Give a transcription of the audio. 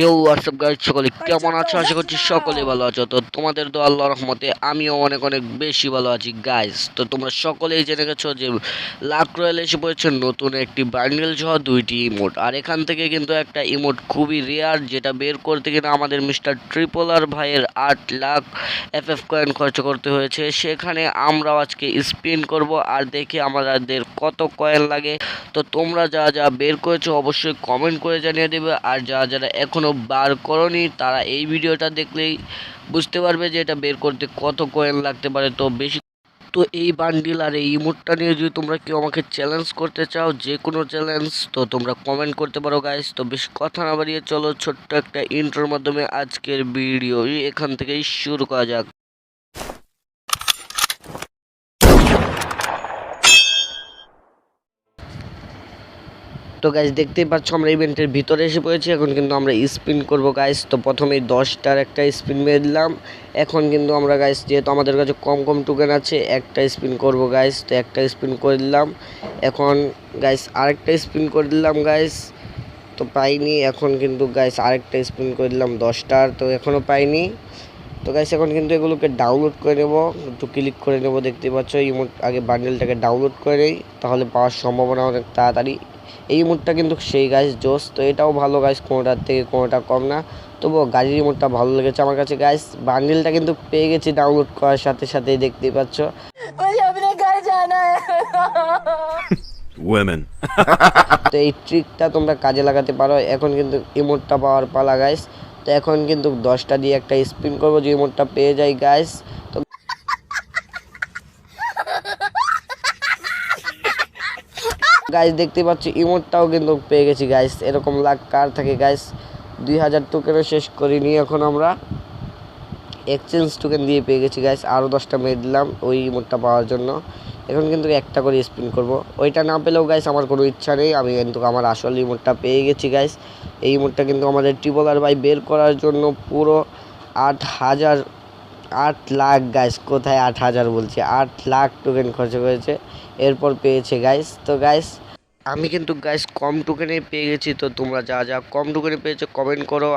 You WhatsApp guys সকলে কেমন আছো? আশা করছি সকলে ভালো আছো। তো তোমাদের তো আল্লাহ রহমতে আমিও অনেক অনেক বেশি ভালো আছি গাইজ তো তোমরা সকলেই জেনে গেছো যে লাক রয়্যাল এসে পড়েছে নতুন একটি বান্ডেল সহ দুইটি ইমোট আর এখান থেকে কিন্তু একটা ইমোট খুবই রেয়ার যেটা বের করতে কিনা আমাদের মিস্টার ট্রিপলার ভাইয়ের আট লাখ এফ এফ কয়েন খরচ করতে হয়েছে। সেখানে আমরাও আজকে স্পিন করব আর দেখি আমাদের কত কয়েন লাগে। তো তোমরা যা যা বের করেছ অবশ্যই কমেন্ট করে জানিয়ে দেবে। আর যা যারা যারা এখনও বার করনি, তারা এই ভিডিওটা দেখলেই বুঝতে পারবে যে এটা বের করতে কত কয়েন লাগতে পারে। তো বেশি তো এই বান্ডিল আর এই ইমোটটা নিয়ে যদি তোমরা কেউ আমাকে চ্যালেঞ্জ করতে চাও, যে কোনো চ্যালেঞ্জ তো তোমরা কমেন্ট করতে পারো গাইস তো বেশি কথা না বাড়িয়ে চলো, ছোট্ট একটা ইন্ট্রোর মাধ্যমে আজকের ভিডিও। এখান থেকেই শুরু করা যাক। তো গাইজ দেখতেই পাচ্ছ আমরা ইভেন্টের ভিতরে এসে পড়েছি। এখন কিন্তু আমরা স্পিন করব গাইজ তো প্রথমেই দশটার একটা স্পিন মেরে দিলাম। এখন কিন্তু আমরা গাইজ যেহেতু আমাদের কাছে কম কম টোকেন আছে, একটা স্পিন করব গাইজ তো একটা স্পিন করে দিলাম। এখন গাইজ আরেকটা স্পিন করে দিলাম গাইজ তো পাইনি। এখন কিন্তু গাইজ আরেকটা স্পিন করে দিলাম দশটার। তো এখনও পাইনি। তো গাইস এখন কিন্তু এগুলোকে ডাউনলোড করে নেব। একটু ক্লিক করে নেব দেখতে পাচ্ছ এই মোট আগে বান্ডেলটাকে ডাউনলোড করে নেই তাহলে পাওয়ার সম্ভাবনা অনেক তাড়াতাড়ি। এই মোটটা কিন্তু সেই গাইস জোস তো এটাও ভালো গাইস কোনোটার থেকে কোনোটা কম না। তবুও গাড়ির মুহূর্তটা ভালো লেগেছে আমার কাছে গাইস বান্ডেলটা কিন্তু পেয়ে গেছি ডাউনলোড করার সাথে সাথেই দেখতে পাচ্ছ। তো এই ট্রিকটা তোমরা কাজে লাগাতে পারো। এখন কিন্তু ইমোটটা পাওয়ার পালা গাইস তো এখন কিন্তু দশটা দিয়ে একটা স্পিন করব যে ইমোটটা পেয়ে যাই গাইস তো গাইস দেখতে পাচ্ছি ইমোটটাও কিন্তু পেয়ে গেছি গাইস এরকম লাখ কার থাকে গাইস দুই হাজার টোকেনও শেষ করিনি এখন আমরা। এক্সচেঞ্জ টোকেন দিয়ে পেয়ে গেছি গাইস আরও দশটা মেয়ে দিলাম ওই ইমোটটা পাওয়ার জন্য। এখন কিন্তু একটা করে স্পিন করব। ওইটা না পেলেও গাইস আমার কোনো ইচ্ছা নেই। আমি কিন্তু আমার আসল ইমোটটা পেয়ে গেছি গাইস এই ইমোটটা কিন্তু আমাদের ট্রিপলার বাই বের করার জন্য পুরো আট হাজার, আট লাখ গাইস কোথায় আট হাজার বলছি? আট লাখ টোকেন খরচ করেছে এরপর পেয়েছে গাইস তো গাইস আমি কিন্তু গাইস কম টোকেনে পেয়ে গেছি। তো তোমরা যা যা কম টোকেনে পেয়েছ কমেন্ট করো।